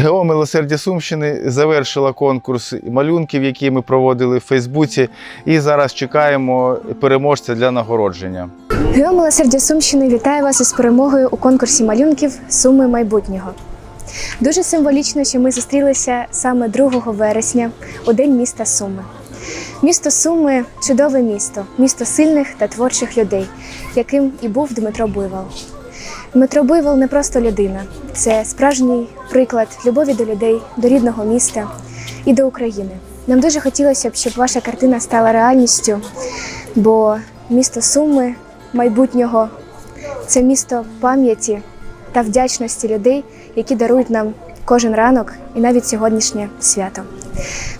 ГО Милосердя Сумщини завершила конкурс малюнків, які ми проводили в Фейсбуці, і зараз чекаємо переможця для нагородження. ГО Милосердя Сумщини вітає вас із перемогою у конкурсі малюнків Суми майбутнього. Дуже символічно, що ми зустрілися саме 2 вересня у день міста Суми. Місто Суми чудове місто, місто сильних та творчих людей, яким і був Дмитро Буйвол. Дмитро Буйвол не просто людина, це справжній приклад любові до людей, до рідного міста і до України. Нам дуже хотілося б, щоб ваша картина стала реальністю, бо місто Суми майбутнього це місто пам'яті та вдячності людей, які дарують нам кожен ранок і навіть сьогоднішнє свято.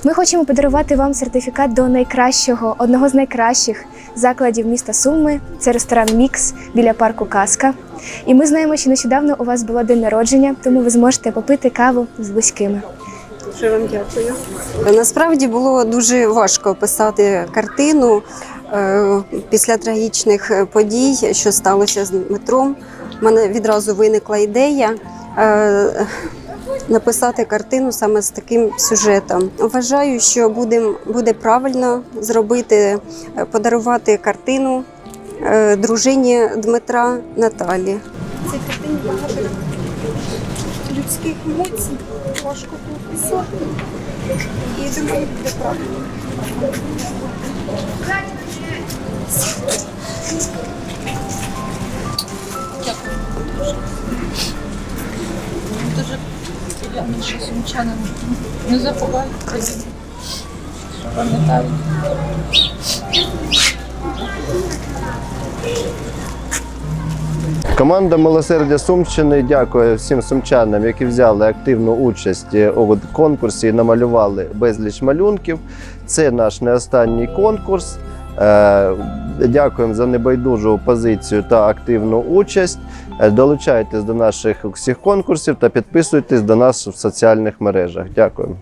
Ми хочемо подарувати вам сертифікат до найкращого, одного з найкращих закладів міста Суми. Це ресторан Мікс біля парку Казка. І ми знаємо, що нещодавно у вас було день народження, тому ви зможете попити каву з близькими. Дуже вам дякую. Насправді було дуже важко писати картину е, після трагічних е, подій, що сталося з Дмитром. У мене відразу виникла ідея. Написати картину саме з таким сюжетом. Вважаю, що буде, буде правильно зробити, е, подарувати картину е, дружині Дмитра Наталі. цій картині багато людських емоцій, важко було. І думаю, буде правильно. Приємно, сумчани не забувають пам'ятають. Команда Милосердя Сумщини дякує всім сумчанам, які взяли активну участь у конкурсі і намалювали безліч малюнків. Це наш не останній конкурс. Е, Дякуємо за небайдужу позицію та активну участь. Е, Долучайтесь до наших всіх конкурсів та підписуйтесь до нас в соціальних мережах. Дякуємо.